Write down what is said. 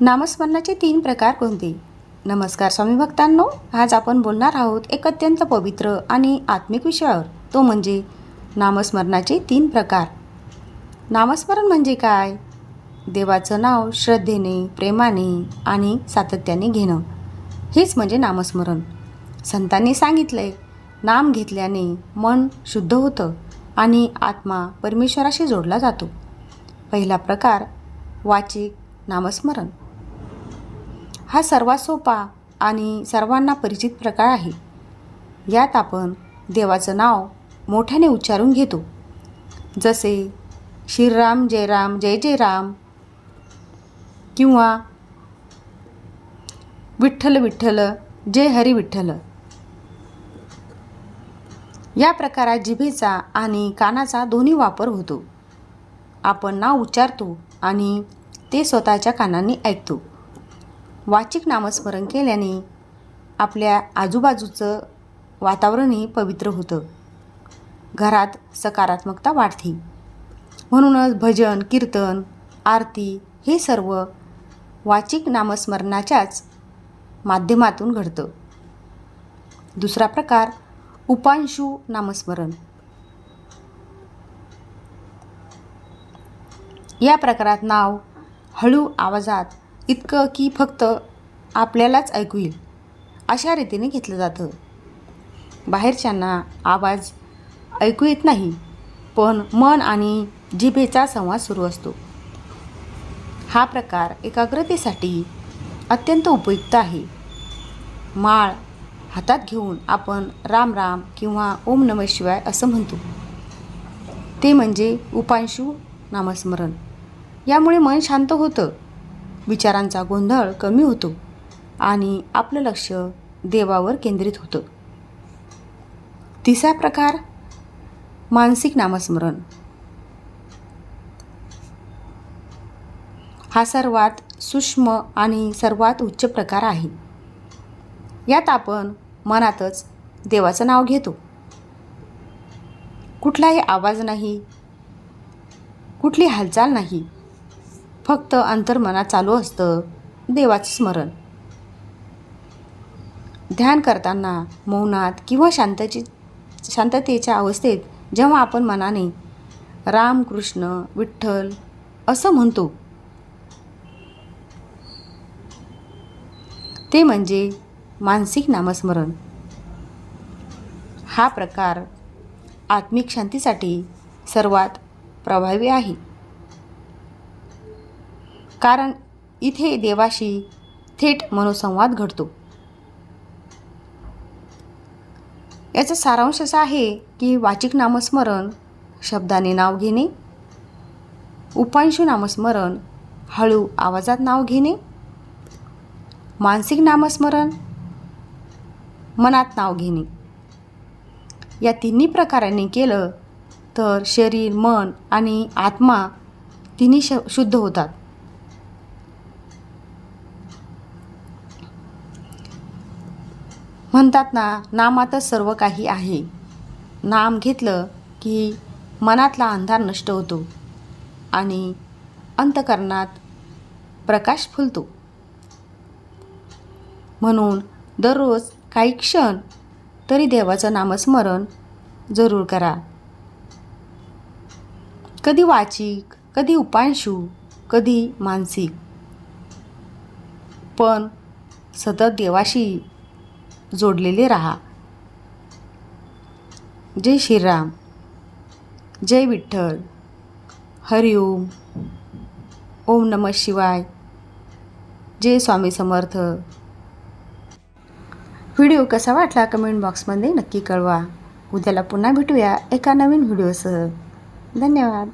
नामस्मरणाचे तीन प्रकार कोणते? नमस्कार स्वामी भक्तांनो आज आपण बोलणार आहोत एक अत्यंत पवित्र आणि आत्मिक विषयावर. तो म्हणजे नामस्मरणाचे तीन प्रकार. नामस्मरण म्हणजे काय? देवाचं नाव श्रद्धेने प्रेमाने आणि सातत्याने घेणं. हेच म्हणजे नामस्मरण. संतांनी सांगितलंय नाम घेतल्याने मन शुद्ध होतं आणि आत्मा परमेश्वराशी जोडला जातो. पहिला प्रकार वाचिक नामस्मरण. हा सर्वात सोपा आणि सर्वांना परिचित प्रकार आहे. यात आपण देवाचं नाव मोठ्याने उच्चारून घेतो. जसे श्रीराम जय राम जय जय राम किंवा विठ्ठल विठ्ठल जय हरी विठ्ठल या प्रकारात जिभेचा आणि कानाचा दोन्ही वापर होतो. आपण नाव उच्चारतो आणि ते स्वतःच्या कानांनी ऐकतो. वाचिक नामस्मरण केल्याने आपल्या आजूबाजूचं वातावरणही पवित्र होतं. घरात सकारात्मकता वाढते. म्हणूनच भजन कीर्तन आरती हे सर्व वाचिक नामस्मरणाच्याच माध्यमातून घडतं. दुसरा प्रकार उपांशु नामस्मरण. या प्रकारात नाव हळू आवाजात इतकं की फक्त आपल्यालाच ऐकू येईल. अशा रीतीने घेतलं जातं. बाहेरच्यांना आवाज ऐकू येत नाही पण मन आणि जिभेचा संवाद सुरू असतो. हा प्रकार एकाग्रतेसाठी अत्यंत उपयुक्त आहे. माळ हातात घेऊन आपण राम राम किंवा ओम नम शिवाय असं म्हणतो. ते म्हणजे उपांशू नामस्मरण. यामुळे मन शांत होतं. विचारांचा गोंधळ कमी होतो आणि आपलं लक्ष देवावर केंद्रित होतं. तिसरा प्रकार मानसिक नामस्मरण. हा सर्वात सूक्ष्म आणि सर्वात उच्च प्रकार आहे. यात आपण मनातच देवाचं नाव घेतो. कुठलाही आवाज नाही कुठली हालचाल नाही फक्त अंतर्मनात चालू असतं. देवाचं स्मरण. ध्यान करताना मौनात किंवा शांतची शांततेच्या अवस्थेत जेव्हा आपण मनाने राम कृष्ण विठ्ठल असं म्हणतो ते म्हणजे मानसिक नामस्मरण. हा प्रकार आत्मिक शांतीसाठी सर्वात प्रभावी आहे. कारण इथे देवाशी थेट मनोसंवाद घडतो. याचा सारांश असा आहे की वाचिक नामस्मरण शब्दाने नाव घेणे उपांशू नामस्मरण हळू आवाजात नाव घेणे मानसिक नामस्मरण मनात नाव घेणे. या तिन्ही प्रकारांनी केलं तर शरीर मन आणि आत्मा तिन्ही श शुद्ध होतात. म्हणतात ना नामातच सर्व काही आहे. नाम घेतलं की मनातला अंधार नष्ट होतो आणि अंतकरणात प्रकाश फुलतो. म्हणून दररोज काही क्षण तरी देवाचं नामस्मरण जरूर करा. कधी वाचिक कधी उपांशू कधी मानसिक. पण सतत देवाशी जोडलेले राहा. जय श्रीराम. जय विठ्ठल. हरिओम ओम नम शिवाय. जय स्वामी समर्थ. व्हिडिओ कसा वाटला कमेंट बॉक्समध्ये नक्की कळवा. उद्याला पुन्हा भेटूया एका नवीन व्हिडिओसह. धन्यवाद.